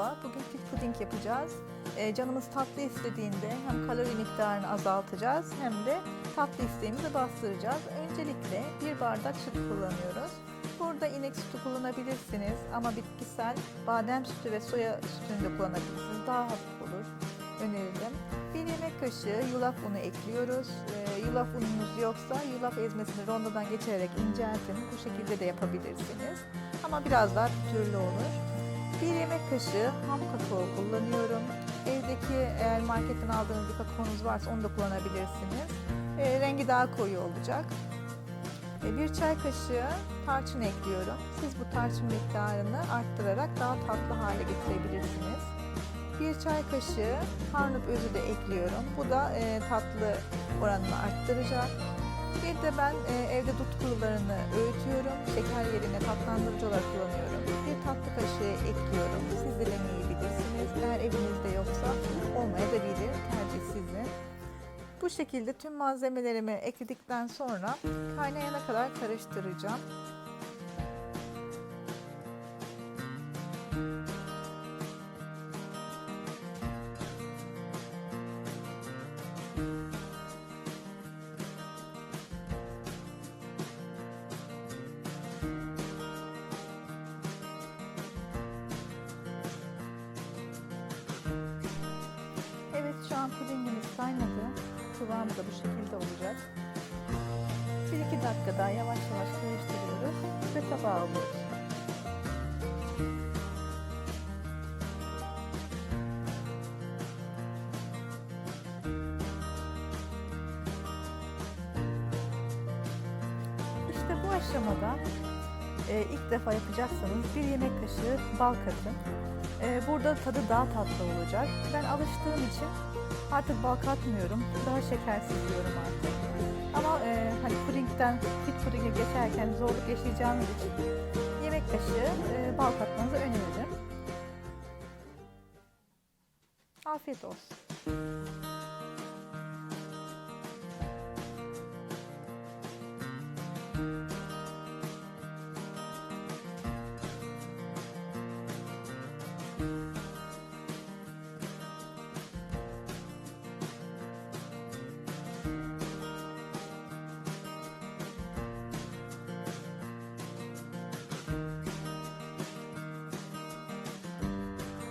Merhaba, bugün fit puding yapacağız. Ee, canımız tatlı istediğinde hem kalori miktarını azaltacağız hem de tatlı isteğimizi bastıracağız. Öncelikle bir bardak süt kullanıyoruz. Burada inek sütü kullanabilirsiniz ama bitkisel badem sütü ve soya sütünü de kullanabilirsiniz. Daha hafif olur, öneririm. Bir yemek kaşığı yulaf unu ekliyoruz. Ee, yulaf ununuz yoksa yulaf ezmesini rondodan geçirerek inceltin. Bu şekilde de yapabilirsiniz. Ama biraz daha pütürlü olur. Bir yemek kaşığı ham kakao kullanıyorum. Evdeki eğer marketten aldığınız bir kakaonuz varsa onu da kullanabilirsiniz. E, rengi daha koyu olacak. E, bir çay kaşığı tarçın ekliyorum. Siz bu tarçın miktarını arttırarak daha tatlı hale getirebilirsiniz. Bir çay kaşığı harnup özü de ekliyorum. Bu da e, tatlı oranını arttıracak. Bir de ben e, evde dut kurularını öğütüyorum. Şeker yerine tatlandırıcı olarak kullanıyorum. Bir tatlı kaşığı ekliyorum. Siz dilemeyebilirsiniz. Eğer evinizde yoksa olmayabilir. Tercih sizin. Bu şekilde tüm malzemelerimi ekledikten sonra kaynayana kadar karıştıracağım. An pudingimiz kaynadı. Kıvamı da bu şekilde olacak. 1-2 dakika daha yavaş yavaş karıştırıyoruz ve tabağa alıyoruz. İşte bu aşamada e, ilk defa yapacaksanız bir yemek kaşığı bal katın. E, burada tadı daha tatlı olacak. Ben alıştığım için artık bal katmıyorum. Daha şekersiz yiyorum artık. Ama e, hani pudingden fit pudinge geçerken zorluk yaşayacağınız için yemek kaşığı e, bal katmanızı öneririm. Afiyet olsun.